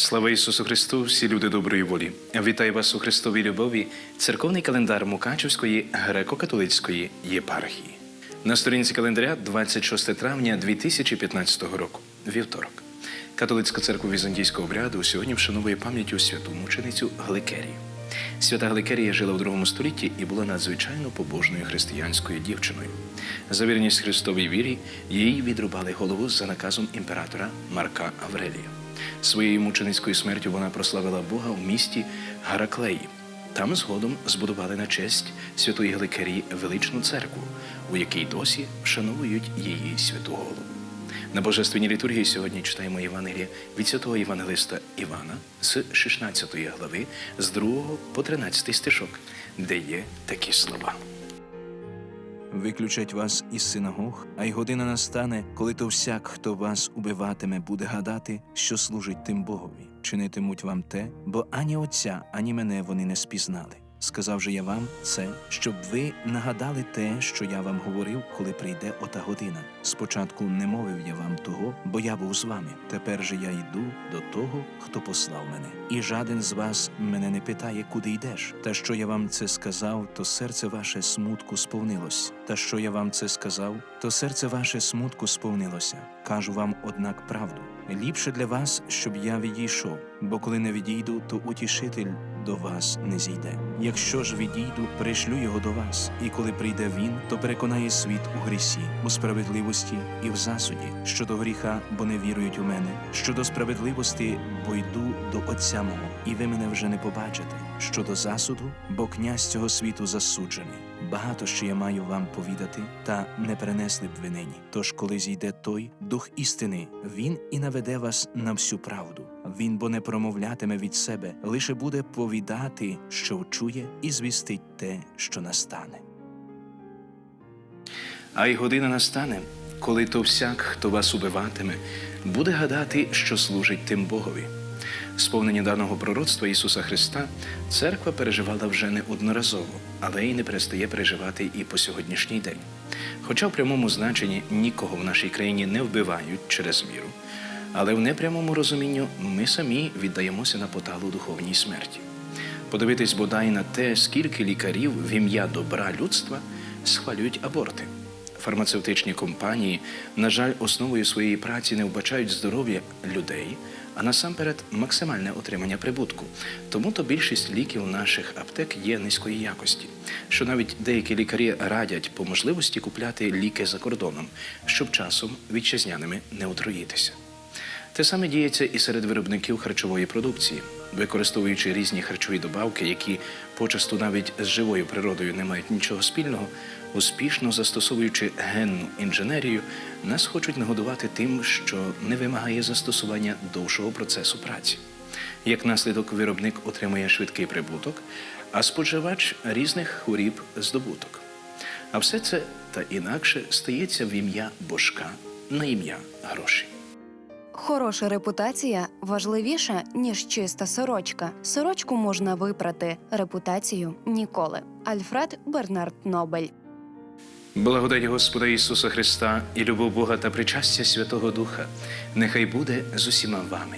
Слава Ісусу Христу, всі люди доброї волі. Вітаю вас у Христовій любові, церковний календар Мукачівської греко-католицької єпархії. На сторінці календаря 26 травня 2015 року, вівторок. Католицька церква візантійського обряду сьогодні вшановує пам'яттю святу мученицю Гликерію. Свята Гликерія жила у другому столітті і була надзвичайно побожною християнською дівчиною. За вірність Христовій вірі їй відрубали голову за наказом імператора Марка Аврелія. Своєю мученицькою смертю вона прославила Бога в місті Гараклеї. Там згодом збудували на честь святої Гликерії величну церкву, у якій досі вшановують її святу голову. На божественній літургії сьогодні читаємо Євангелія від святого Євангелиста Івана з 16 глави, з 2 по 13 стишок, де є такі слова. Виключать вас із синагог, а й година настане, коли то всяк, хто вас убиватиме, буде гадати, що служить тим Богові. Чинитимуть вам те, бо ані отця, ані мене вони не спізнали. Сказав же я вам це, щоб ви нагадали те, що я вам говорив, коли прийде ота година. Спочатку не мовив я вам того, бо я був з вами. Тепер же я йду до того, хто послав мене. І жаден з вас мене не питає, куди йдеш. Та що я вам це сказав, то серце ваше смутку сповнилось. Та що я вам це сказав, то серце ваше смутку сповнилося. Кажу вам, однак, правду. Ліпше для вас, щоб я відійшов, бо коли не відійду, то утішитель до вас не зійде. Якщо ж відійду, пришлю його до вас, і коли прийде він, то переконає світ у грісі, у справедливості і в засуді, щодо гріха, бо не вірують у мене, щодо справедливості, бо йду до Отця мого, і ви мене вже не побачите. Щодо засуду, бо князь цього світу засуджений. Багато що я маю вам повідати, та не перенесли б ви нині. Тож, коли зійде той дух істини, він і наведе вас на всю правду. Він бо не промовлятиме від себе, лише буде повідати, що чує, і звістить те, що настане. А й година настане, коли то всяк, хто вас убиватиме, буде гадати, що служить тим Богові. Сповнення даного пророцтва Ісуса Христа церква переживала вже не одноразово, але й не перестає переживати і по сьогоднішній день. Хоча в прямому значенні нікого в нашій країні не вбивають через віру, але в непрямому розумінню ми самі віддаємося на поталу духовній смерті. Подивитись бодай на те, скільки лікарів в ім'я добра людства схвалюють аборти. Фармацевтичні компанії, на жаль, основою своєї праці не вбачають здоров'я людей, а насамперед максимальне отримання прибутку. Тому то більшість ліків наших аптек є низької якості, що навіть деякі лікарі радять по можливості купляти ліки за кордоном, щоб часом вітчизняними не отруїтися. Те саме діється і серед виробників харчової продукції, використовуючи різні харчові добавки, які почасту навіть з живою природою не мають нічого спільного, успішно застосовуючи генну інженерію, нас хочуть нагодувати тим, що не вимагає застосування довшого процесу праці. Як наслідок, виробник отримує швидкий прибуток, а споживач різних хворіб здобуток. А все це та інакше стається в ім'я божка на ім'я грошей. Хороша репутація важливіша, ніж чиста сорочка. Сорочку можна випрати, репутацію ніколи. Альфред Бернард Нобель. Благодать Господа Ісуса Христа і любов Бога та причастя Святого Духа нехай буде з усіма вами.